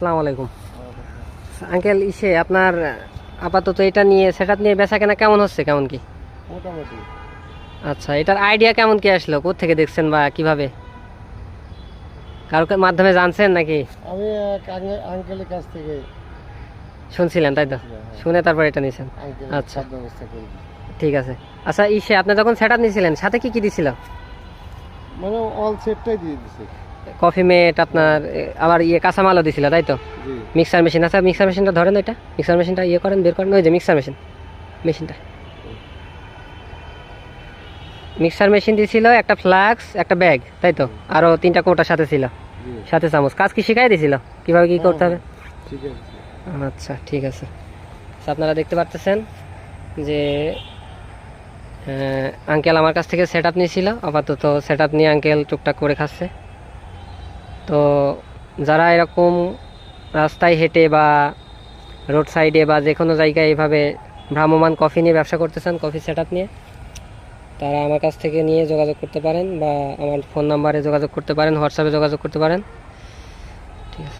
আসসালামু আলাইকুম। আঙ্কেল ইসে আপনার আপাতত এটা নিয়ে সেটা নিয়ে বেচা কেনা কেমন হচ্ছে কেমন কি? মোটামুটি। আচ্ছা এটার আইডিয়া কেমন কি আসলো? থেকে দেখছেন বা কীভাবে? কারোর মাধ্যমে জানছেন নাকি? আমি আঙ্কেলের কাছ থেকে। শুনছিলেন তাই তো? হ্যাঁ। শুনে তারপর এটা নিয়েছেন আচ্ছা। ঠিক আছে। আচ্ছা ইসে আপনি যখন সেট নিয়েছিলেন সাথে কি কি দিছিল? মানে অল সেটটাই দিয়ে দিছে। কফি মেট আপনার আবার ইয়ে কাঁচামালও দিছিল তাই তো? মিক্সার মেশিন আচ্ছা মিক্সার মেশিনটা ধরেন ওইটা। মিক্সার মেশিনটা ইয়ে করেন বের করেন ওই যে মিক্সার মেশিন মেশিনটা। মিক্সার মেশিন দিছিল একটা ফ্লাক্স একটা ব্যাগ তাই তো? আরও তিনটা কোটার সাথে ছিল সাথে চামচ। কাজ কি শিখাই দিছিল? কীভাবে কী করতে হবে? আচ্ছা ঠিক আছে। আচ্ছা, আপনারা দেখতে পারতেছেন যে আঙ্কেল আমার কাছ থেকে সেট আপ নিয়েছিল। আপাতত সেট আপ নিয়ে আঙ্কেল টুকটাক করে খাচ্ছে। তো যারা এরকম রাস্তায় হেঁটে বা রোড সাইডে বা যে কোনো জায়গায় এভাবে ভ্রাম্যমান কফি নিয়ে ব্যবসা করতে চান কফি সেট নিয়ে, তারা আমার কাছ থেকে নিয়ে যোগাযোগ করতে পারেন বা আমার ফোন নাম্বারে যোগাযোগ করতে পারেন হোয়াটসঅ্যাপে যোগাযোগ করতে পারেন।